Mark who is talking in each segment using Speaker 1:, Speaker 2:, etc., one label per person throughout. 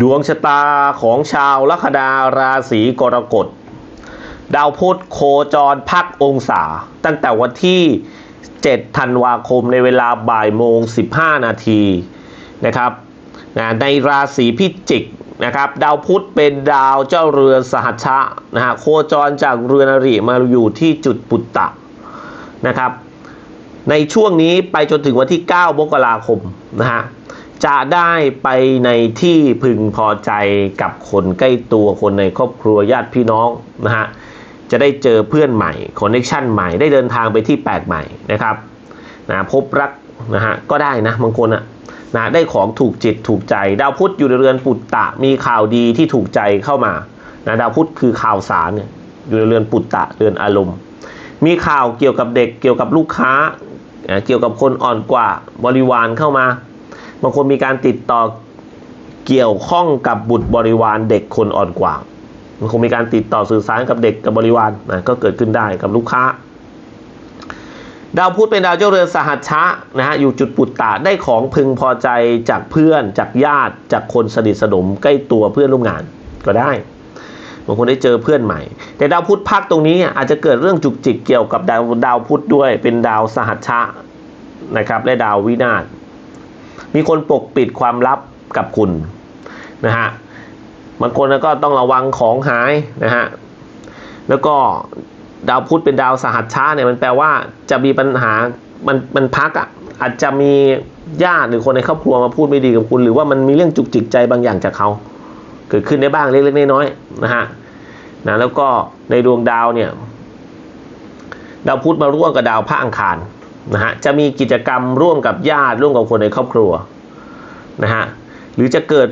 Speaker 1: ดวงชะตาของชาวลัคนาราศีกรกฎ ดาวพุธโคจรพักองศา ตั้งแต่วันที่ 7 ธันวาคมในเวลาบ่ายโมง 15 นาทีนะครับนะในราศีพิจิกนะครับดาวพุธเป็นดาวเจ้าเรือนสหัชชะนะฮะโคจรจากเรือนอริมาอยู่ที่จุดปุตตะนะครับในช่วงนี้ไปจนถึงวันที่ 9 มกราคมนะฮะ จะได้ไปในที่พึงพอใจกับคนใกล้ตัวคนในครอบครัวญาติพี่น้องนะฮะจะได้เจอเพื่อนใหม่คอนเนคชั่นใหม่ได้เดินทางไปที่แปลกใหม่นะครับนะพบรักนะฮะก็ได้นะบางคนอะนะได้ของถูกจิตถูกใจ ดาวพุธอยู่ในเรือนปุตตะมีข่าวดีที่ถูกใจเข้ามานะดาวพุธคือข่าวสารเนี่ยอยู่ในเรือนปุตตะเรือนอารมณ์ มีข่าวเกี่ยวกับเด็กเกี่ยวกับลูกค้าอ่าเกี่ยวกับคนอ่อนกว่าบริวารเข้ามา บางคนมีการติดต่อเกี่ยวข้องกับบุตรบริวารเด็กคนอ่อนกว่ามันคงมีการติดต่อสื่อสารกับเด็กกับบริวารนะก็เกิดขึ้นได้กับลูกค้า ดาวพุธเป็นดาวเจ้าเรือนสหัชชะนะฮะอยู่จุดปุตตะได้ของพึงพอใจจากเพื่อนจากญาติจากคนสนิทสนมใกล้ตัวเพื่อนร่วมงานก็ได้บางคนได้เจอเพื่อนใหม่ แต่ดาวพุธพักตรงนี้อาจจะเกิดเรื่องจุกจิกเกี่ยวกับดาวดาวพุธด้วยเป็นดาวสหัชชะนะครับและดาววินาศ มีคนปกปิดความลับกับคุณนะฮะบางคนก็ต้องระวังของหายนะฮะแล้วก็ดาวพุธเป็นดาวสหัชชาเนี่ยมันแปลว่าจะมีปัญหามันมันพักอะอาจจะมีญาติหรือคนในครอบครัวมาพูดไม่ดีกับคุณ หรือว่ามันมีเรื่องจุกจิกใจบางอย่างจากเขาเกิดขึ้นได้บ้างเล็กๆน้อยๆนะฮะนะแล้วก็ในดวงดาวเนี่ย ดาวพุธมาร่วมกับดาวพระอังคาร นะฮะจะมีกิจกรรมร่วมกับญาติร่วมกับคนในครอบครัวนะฮะหรือจะเกิด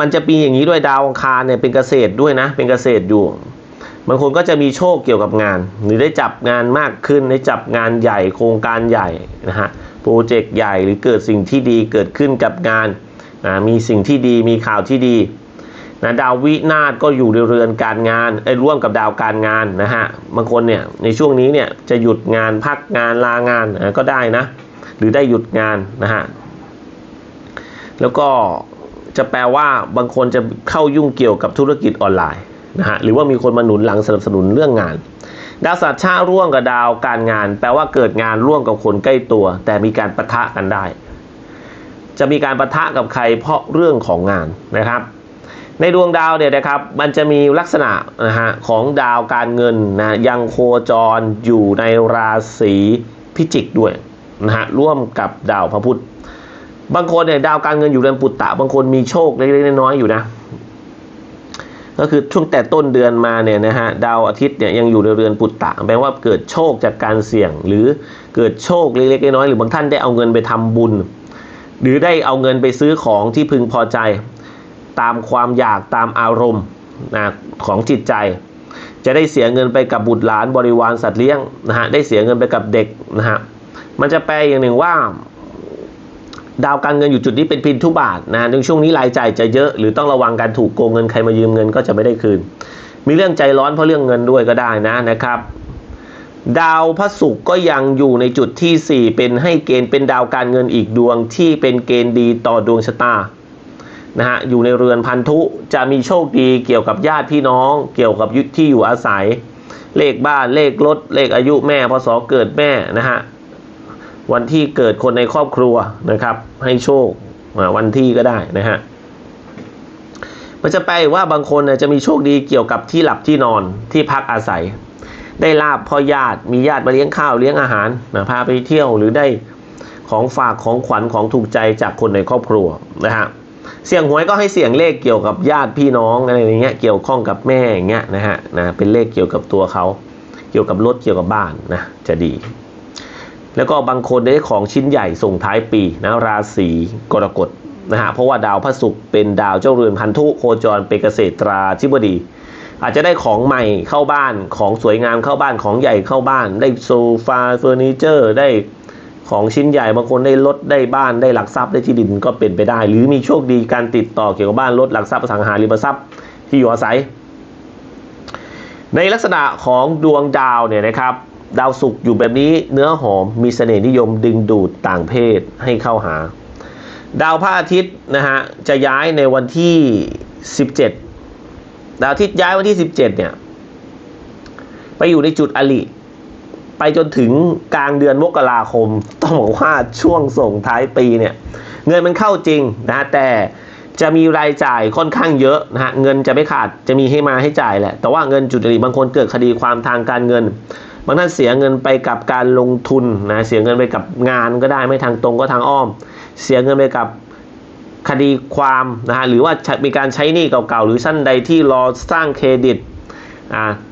Speaker 1: มันจะมีอย่างนี้ด้วยดาวอังคารเนี่ยเป็นเกษตรด้วยนะ เป็นเกษตรอยู่บางคนก็จะมีโชคเกี่ยวกับงาน หรือได้จับงานมากขึ้นได้จับงานใหญ่โครงการใหญ่นะฮะโปรเจกต์ใหญ่หรือเกิดสิ่งที่ดีเกิดขึ้นกับงานอ่ามีสิ่งที่ดีมีข่าวที่ดี นะดาววินาศก็อยู่ในเรือนการงานไอ้ร่วมกับดาวการงานนะฮะบางคนเนี่ยในช่วงนี้เนี่ยจะหยุดงานพักงานลางานอะก็ได้นะหรือได้หยุดงานนะฮะแล้วก็จะแปลว่าบางคนจะเข้ายุ่งเกี่ยวกับธุรกิจออนไลน์นะฮะหรือว่ามีคนมาหนุนหลังสนับสนุนเรื่องงาน ดาวสัตว์ชาร่วมกับดาวการงาน แปลว่าเกิดงานร่วมกับคนใกล้ตัว แต่มีการประทะกันได้ จะมีการประทะกับใครเพราะเรื่องของงานนะครับ ในดวงดาวเนี่ยนะครับมันจะมีลักษณะนะฮะของดาวการเงินนะยังโคจรอยู่ในราศีพิจิกด้วยนะฮะร่วมกับดาวพระพุธบางคนเนี่ยดาวการเงินอยู่เรือนปุตตะ บางคนมีโชคเล็กๆน้อยๆอยู่นะ ก็คือช่วงแต่ต้นเดือนมาเนี่ยนะฮะดาวอาทิตย์เนี่ยยังอยู่ในเรือนปุตตะแปลว่าเกิดโชคจากการเสี่ยง หรือเกิดโชคเล็กๆน้อยๆหรือบางท่านได้เอาเงินไปทำบุญ หรือได้เอาเงินไปซื้อของที่พึงพอใจ ตามความอยากตามอารมณ์นะของจิตใจ จะได้เสียเงินไปกับบุตรหลานบริวารสัตว์เลี้ยงนะฮะได้เสียเงินไปกับเด็กนะฮะมันจะแปลอย่างหนึ่งว่า ดาวการเงินอยู่จุดนี้เป็นพินทุบาทนะในช่วงนี้รายจ่ายจะเยอะหรือต้องระวังการถูกโกงเงินใครมายืมเงินก็จะไม่ได้คืน มีเรื่องใจร้อนเพราะเรื่องเงินด้วยก็ได้นะนะครับดาวพระศุกร์ก็ยังอยู่ในจุดที่ 4 เป็นให้เกณฑ์เป็นดาวการเงินอีกดวงที่เป็นเกณฑ์ดีต่อดวงชะตา นะฮะอยู่ในเรือนพันธุจะมีโชคดีเกี่ยวกับญาติพี่น้อง เกี่ยวกับยุทธที่อยู่อาศัย เลขบ้านเลขรถเลขอายุแม่พศเกิดแม่นะฮะวันที่เกิดคนในครอบครัวนะครับ ให้โชควันที่ก็ได้นะฮะมันจะแปลว่าบางคนเนี่ยจะมีโชคดีเกี่ยวกับที่หลับที่นอนที่พักอาศัย ได้ลาบพ่อญาติมีญาติมาเลี้ยงข้าวเลี้ยงอาหารนะพาไปเที่ยวหรือได้ของฝากของขวัญของถูกใจจากคนในครอบครัวนะฮะ เสี่ยงหวยก็ให้เสี่ยงเลขเกี่ยวกับญาติพี่น้องอะไรอย่างเงี้ยเกี่ยวข้องกับแม่อย่างเงี้ยนะฮะนะเป็นเลขเกี่ยวกับตัวเขา เกี่ยวกับรถเกี่ยวกับบ้านนะจะดี แล้วก็บางคนได้ของชิ้นใหญ่ส่งท้ายปีนะราศีกรกฎนะฮะเพราะว่าดาวพระศุกร์เป็นดาวเจ้าเรือนพันธุโคจรเป็นเกษตราธิบดี อาจจะได้ของใหม่เข้าบ้านของสวยงามเข้าบ้านของใหญ่เข้าบ้าน ได้โซฟาเฟอร์นิเจอร์ได้ ของชิ้นใหญ่บางคนได้รถได้บ้านได้หลักทรัพย์ได้ที่ดินก็เป็นไปได้ หรือมีโชคดีการติดต่อเกี่ยวกับบ้านรถหลักทรัพย์อสังหาริมทรัพย์ที่อยู่อาศัย ในลักษณะของดวงดาวเนี่ยนะครับดาวศุกร์อยู่แบบนี้เนื้อหอมมีเสน่ห์นิยมดึงดูดต่างเพศให้เข้าหา ดาวพระอาทิตย์นะฮะจะย้ายในวันที่ 17 ดาวอาทิตย์ย้ายวันที่ 17เนี่ยไปอยู่ในจุดอลิ จนถึงกลางเดือนมกราคม ต้องบอกว่าช่วงส่งท้ายปีเนี่ยเงินมันเข้าจริงนะแต่จะมีรายจ่ายค่อนข้างเยอะนะฮะเงินจะไม่ขาดจะมีให้มาให้จ่ายแหละ แต่ว่าเงินจุดอลิบางคนเกิดคดีความทางการเงิน บางท่านเสียเงินไปกับการลงทุนนะเสียเงินไปกับงานก็ได้ไม่ทางตรงก็ทางอ้อม เสียเงินไปกับคดีความนะฮะหรือว่ามีการใช้หนี้เก่าๆหรือสั้นใดที่รอสร้างเครดิต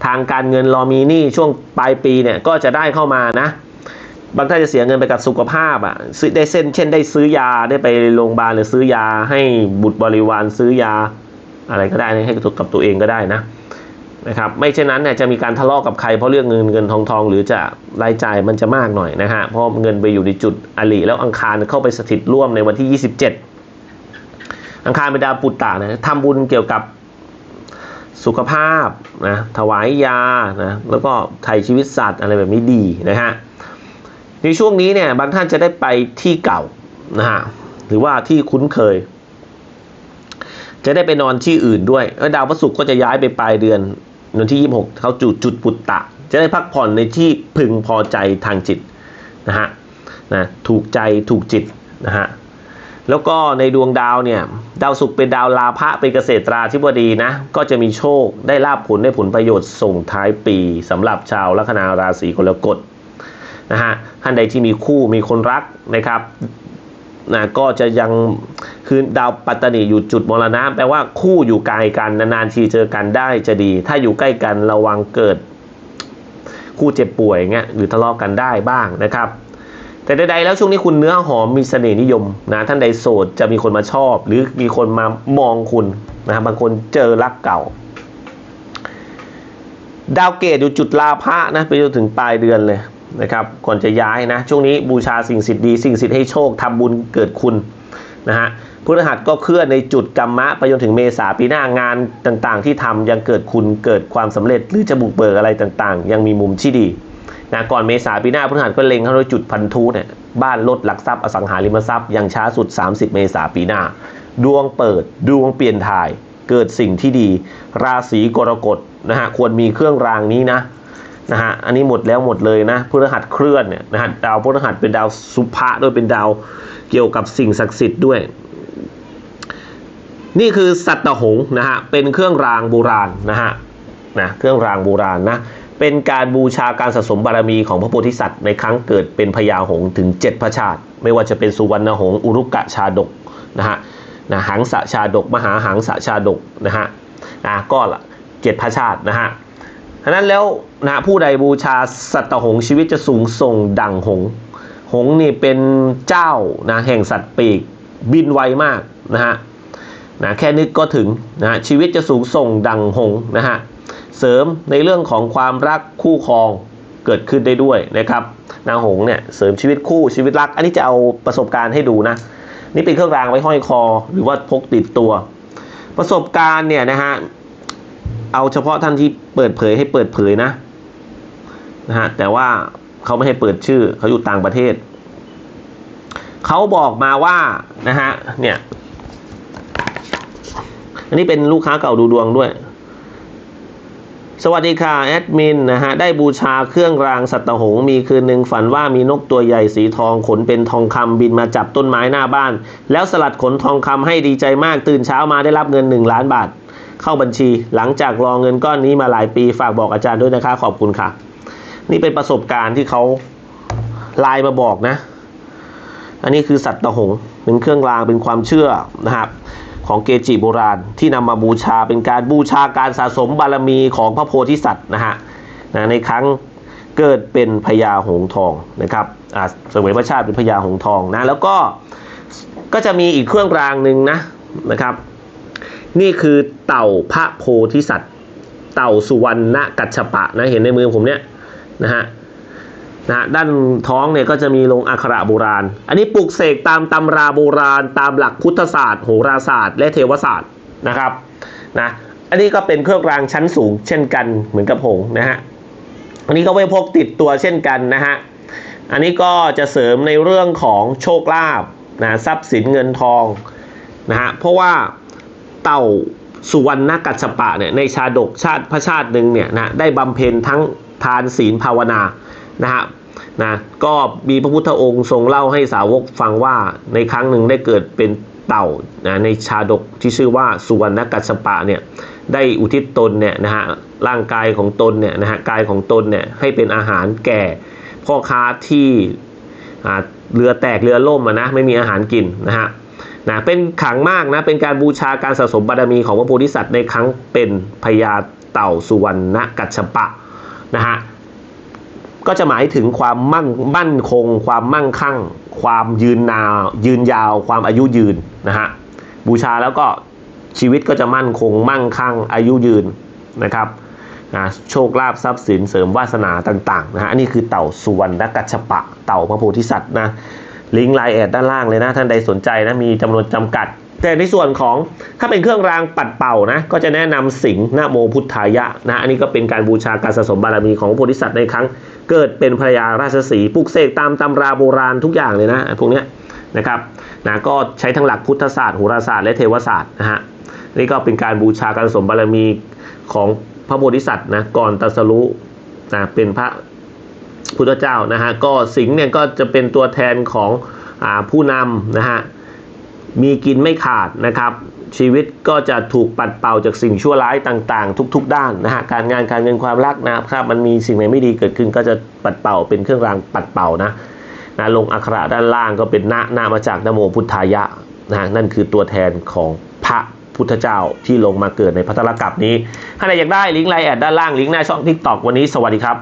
Speaker 1: ทางการเงินรอมีหนี้ช่วงปลายปีเนี่ยก็จะได้เข้ามานะ บางท่านจะเสียเงินไปกับสุขภาพอะซื้อได้เส้นเช่นได้ซื้อยาได้ไปโรงพยาบาลหรือซื้อยาให้บุตรบริวารซื้อยาอะไรก็ได้ให้กับตัวเองก็ได้นะนะครับไม่เช่นนั้นเนี่ยจะมีการทะเลาะกับใครเพราะเรื่องเงินเงินทองทองหรือจะรายจ่ายมันจะมากหน่อยนะฮะเพราะเงินไปอยู่ในจุดอลิแล้วอังคารเข้าไปสถิตร่วมในวันที่ 27 อังคารเป็นดาวปุตตะนะทำบุญเกี่ยวกับ สุขภาพนะถวายยานะแล้วก็ไถ่ชีวิตสัตว์อะไรแบบนี้ดีนะฮะในช่วงนี้เนี่ยบางท่านจะได้ไปที่เก่านะฮะหรือว่าที่คุ้นเคย จะได้ไปนอนที่อื่นด้วยดาวพระศุกร์ก็จะย้ายไปปลายเดือนวันที่ 26 เขาจุดจุดปุตตะ จะได้พักผ่อนในที่พึงพอใจทางจิตนะฮะนะถูกใจถูกจิตนะฮะ แล้วก็ในดวงดาวเนี่ย ดาวศุกร์เป็นดาวลาภะเป็นเกษตราธิบดีนะ ก็จะมีโชคได้ลาบผลได้ผลประโยชน์ส่งท้ายปีสำหรับชาวลัคนาราศีกรกฎนะฮะท่านใดที่มีคู่มีคนรักนะครับนะก็จะยังคือดาวปัตตานีอยู่จุดมรณะแปลว่าคู่อยู่ไกลกันนานๆทีเจอกันได้จะดี ถ้าอยู่ใกล้กันระวังเกิด คู่เจ็บป่วยเงี้ยหรือทะเลาะกันได้บ้างนะครับ แต่ใดๆแล้วช่วงนี้คุณเนื้อหอมมีเสน่ห์นิยมนะท่านใดโสดจะมีคนมาชอบ หรือมีคนมามองคุณนะครับบางคนเจอรักเก่า ดาวเกตอยู่จุดลาภะนะไปจนถึงปลายเดือนเลยนะครับก่อนจะย้ายนะ ช่วงนี้บูชาสิ่งศักดิ์ดีสิ่งศักดิ์ให้โชคทำบุญเกิดคุณนะฮะพฤหัสก็เคลื่อนในจุดกรรมะไปจนถึงเมษาปีหน้างานต่างๆ ที่ทำยังเกิดคุณเกิดความสำเร็จหรือจะบุกเบิกอะไรต่างๆ ยังมีมุมที่ดี นะก่อนเมษาปีหน้าพฤหัสก็เล็งเข้าด้วยจุดพันธุเนี่ยบ้านรถหลักทรัพย์อสังหาริมทรัพย์อยังช้าสุด 30 เมษาปีหน้า ดวงเปิดดวงเปลี่ยนถ่าย เกิดสิ่งที่ดี ราศีกรกฎนะฮะควรมีเครื่องรางนี้นะนะฮะอันนี้หมดแล้วหมดเลยนะพฤหัสเคลื่อนเนี่ยนะฮะดาวพฤหัสเป็นดาวสุภะด้วยเป็นดาวเกี่ยวกับสิ่งศักดิ์สิทธิ์ด้วย นี่คือสัตตหงนะฮะเป็นเครื่องรางโบราณนะฮะนะเครื่องรางโบราณนะ เป็นการบูชาการสะสมบารมีของพระโพธิสัตว์ในครั้งเกิดเป็นพญาหงถึง 7 พระชาติ ไม่ว่าจะเป็นสุวรรณหงอุรุกะชาดกนะฮะนะหังสะชาดก มหาหังสะชาดกนะฮะอะก็ละเจ็ดพระชาตินะฮะฉะนั้นแล้วนะผู้ใดบูชาสัตว์หงชีวิตจะสูงส่งดังหง หงนี่เป็นเจ้านะแห่งสัตว์ปีกบินไวมากนะฮะนะแค่นึกก็ถึงนะฮะชีวิตจะสูงส่งดังหงนะฮะ เสริมในเรื่องของความรักคู่ครองเกิดขึ้นได้ด้วยนะครับนางหงส์เนี่ยเสริมชีวิตคู่ชีวิตรัก อันนี้จะเอาประสบการณ์ให้ดูนะ นี่เป็นเครื่องรางไว้ห้อยคอ หรือว่าพกติดตัว ประสบการณ์เนี่ยนะฮะเอาเฉพาะท่านที่เปิดเผยให้เปิดเผยนะนะฮะแต่ว่าเขาไม่ให้เปิดชื่อเขาอยู่ต่างประเทศ เขาบอกมาว่านะฮะเนี่ยอันนี้เป็นลูกค้าเก่าดูดวงด้วย สวัสดีค่ะแอดมินนะฮะได้บูชาเครื่องรางสัตหงมีคืนหนึ่งฝันว่ามีนกตัวใหญ่สีทองขนเป็นทองคำบินมาจับต้นไม้หน้าบ้าน แล้วสลัดขนทองคำให้ดีใจมากตื่นเช้ามาได้รับเงินหนึ่งล้านบาท เข้าบัญชี หลังจากรอเงินก้อนนี้มาหลายปีฝากบอกอาจารย์ด้วยนะคะ ขอบคุณค่ะ นี่เป็นประสบการณ์ที่เขาไลน์มาบอกนะ อันนี้คือสัตว์หงเป็นเครื่องรางเป็นความเชื่อนะครับ ของเกจิโบราณ ที่นำมาบูชาเป็นการบูชาการสะสมบารมีของพระโพธิสัตว์นะฮะนะในครั้งเกิดเป็นพญาหงทองนะครับอ่าสมัยพระชาติเป็นพญาหงทองนะแล้วก็ก็จะมีอีกเครื่องรางหนึ่งนะนะครับ นี่คือเต่าพระโพธิสัตว์ เต่าสุวรรณกัจฉปะนะเห็นในมือผมเนี่ยนะฮะ นะด้านท้องเนี่ยก็จะมีลงอักขระโบราณ อันนี้ปลุกเสกตามตำราโบราณ ตามหลักพุทธศาสตร์โหราศาสตร์ และเทวศาสตร์นะครับนะอันนี้ก็เป็นเครื่องรางชั้นสูง เช่นกันเหมือนกับหงนะฮะอันนี้ก็ไว้พกติดตัวเช่นกันนะฮะอันนี้ก็จะเสริมในเรื่องของโชคลาภนะทรัพย์สินเงินทองนะฮะเพราะว่าเต่าสุวรรณกัจจปะเนี่ยในชาดกชาติพระชาติหนึ่งเนี่ยนะได้บำเพ็ญทั้งทานศีลภาวนา นะฮะนะก็มีพระพุทธองค์ทรงเล่าให้สาวกฟังว่าในครั้งหนึ่งได้เกิดเป็นเต่านะในชาดกที่ชื่อว่าสุวรรณกัจจปะเนี่ยได้อุทิศตนเนี่ยนะฮะร่างกายของตนเนี่ยนะฮะกายของตนเนี่ยให้เป็นอาหารแก่พ่อค้าที่เรือแตกเรือล่มนะไม่มีอาหารกินนะฮะนะเป็นขังมากนะเป็นการบูชาการสะสมบารมีของพระโพธิสัตว์ในครั้งเป็นพญาเต่าสุวรรณกัจฉปะนะฮะ ก็จะหมายถึงความมั่งมั่นคง ความมั่งคั่ง ความยืนนาวยืนยาว ความอายุยืนนะฮะบูชาแล้วก็ชีวิตก็จะมั่นคง มั่งคั่ง อายุยืนนะครับนะโชคลาภทรัพย์สินเสริมวาสนาต่างๆนะฮะอันนี้คือเต่าสุวรรณกัจฉปะ เต่าพระโพธิสัตว์นะลิงก์ไลน์แอดด้านล่างเลยนะ ท่านใดสนใจนะมีจำนวนจำกัด แต่ในส่วนของถ้าเป็นเครื่องรางปัดเป่านะก็จะแนะนำสิงห์นะโมพุทธายะนะอันนี้ก็เป็นการบูชาการสะสมบารมีของพระโพธิสัตว์ในครั้ง เกิดเป็นภรรยาราชสีห์ปลุกเสกตามตำราโบราณทุกอย่างเลยนะพวกเนี้ยนะครับนะก็ใช้ทั้งหลักพุทธศาสตร์โหราศาสตร์และเทวศาสตร์นะฮะนี่ก็เป็นการบูชาการสมบารมีของพระโพธิสัตว์นะก่อนตรัสรู้นะเป็นพระพุทธเจ้านะฮะก็สิงห์เนี่ยก็จะเป็นตัวแทนของอผู้นำนะฮะ มีกินไม่ขาดนะครับ ชีวิตก็จะถูกปัดเป่าจากสิ่งชั่วร้ายต่าง ๆ ทุก ๆ ด้านนะฮะการงานการเงินความรักนะครับมันมีสิ่งไหนไม่ดีเกิดขึ้นก็จะปัดเป่าเป็นเครื่องรางปัดเป่านะนะลงอักขระด้านล่างก็เป็นนะนะมาจากนโมพุทธายะนะฮะนั่นคือตัวแทนของพระพุทธเจ้าที่ลงมาเกิดในพัทธรกับนี้ถ้าใครอยากได้ลิงก์ไลน์แอดด้านล่างลิงก์หน้าช่องทิกตอกวันนี้สวัสดีครับ